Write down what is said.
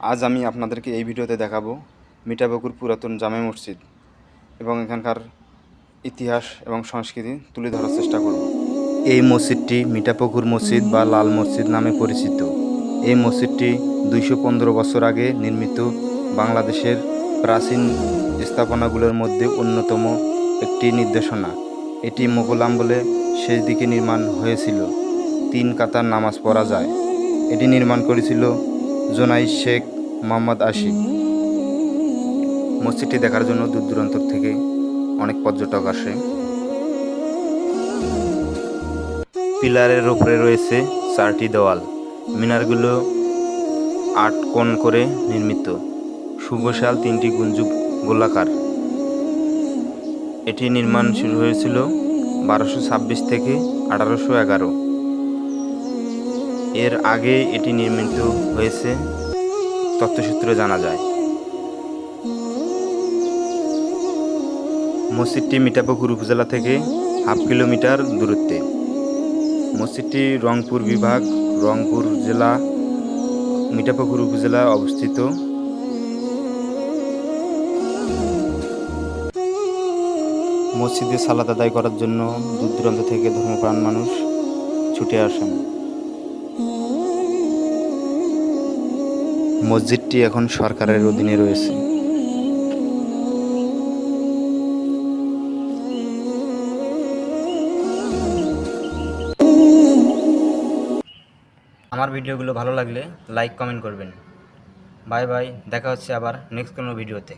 আজ আমি আপনাদেরকে এই ভিডিওতে দেখাবো মিঠাবকুর পুরাতন জামে মসজিদ এবং এখানকার ইতিহাস এবং সংস্কৃতি তুলে ধরার চেষ্টা করব। এই মসজিদটি মিঠাপুকুর মসজিদ বা লাল মসজিদ নামে পরিচিত। এই মসজিদটি দুইশো পনেরো বছর আগে নির্মিত বাংলাদেশের প্রাচীন স্থাপনাগুলোর মধ্যে অন্যতম একটি নির্দেশনা। এটি মোগল আমলে শেষ দিকে নির্মাণ হয়েছিল। তিন কাতার নামাজ পড়া যায়। এটি নির্মাণ করেছিল জোনাই শেখ মোহাম্মদ আশিক। মসজিদটি দেখার জন্য দূর দূরান্ত থেকে অনেক পর্যটক আসে। পিলারের উপরে রয়েছে চারটি দেওয়াল। মিনারগুলো আট কোণ করে নির্মিত। সুবশাল তিনটি গুঞ্জুক গোলাকার। এটি নির্মাণ শুরু হয়েছিল বারোশো ছাব্বিশ থেকে আঠারোশো এগারো। এর আগে এটি নির্মিত হয়েছে, তথ্যসূত্রে জানা যায়। মসজিদটি মিঠাপুকুর উপজেলা থেকে হাফ কিলোমিটার দূরত্বে। মসজিদটি রংপুর বিভাগ, রংপুর জেলা, মিঠাপুকুর উপজেলা অবস্থিত। মসজিদে সালাদ আদায় করার জন্য দূর দূরান্ত থেকে ধর্মপ্রাণ মানুষ ছুটে আসেন। মসজিদটি এখন সরকারের অধীনে রয়েছে। আমার ভিডিওগুলো ভালো লাগলে লাইক, কমেন্ট করবেন। বাই বাই, দেখা হচ্ছে আবার নেক্সট কোনো ভিডিওতে।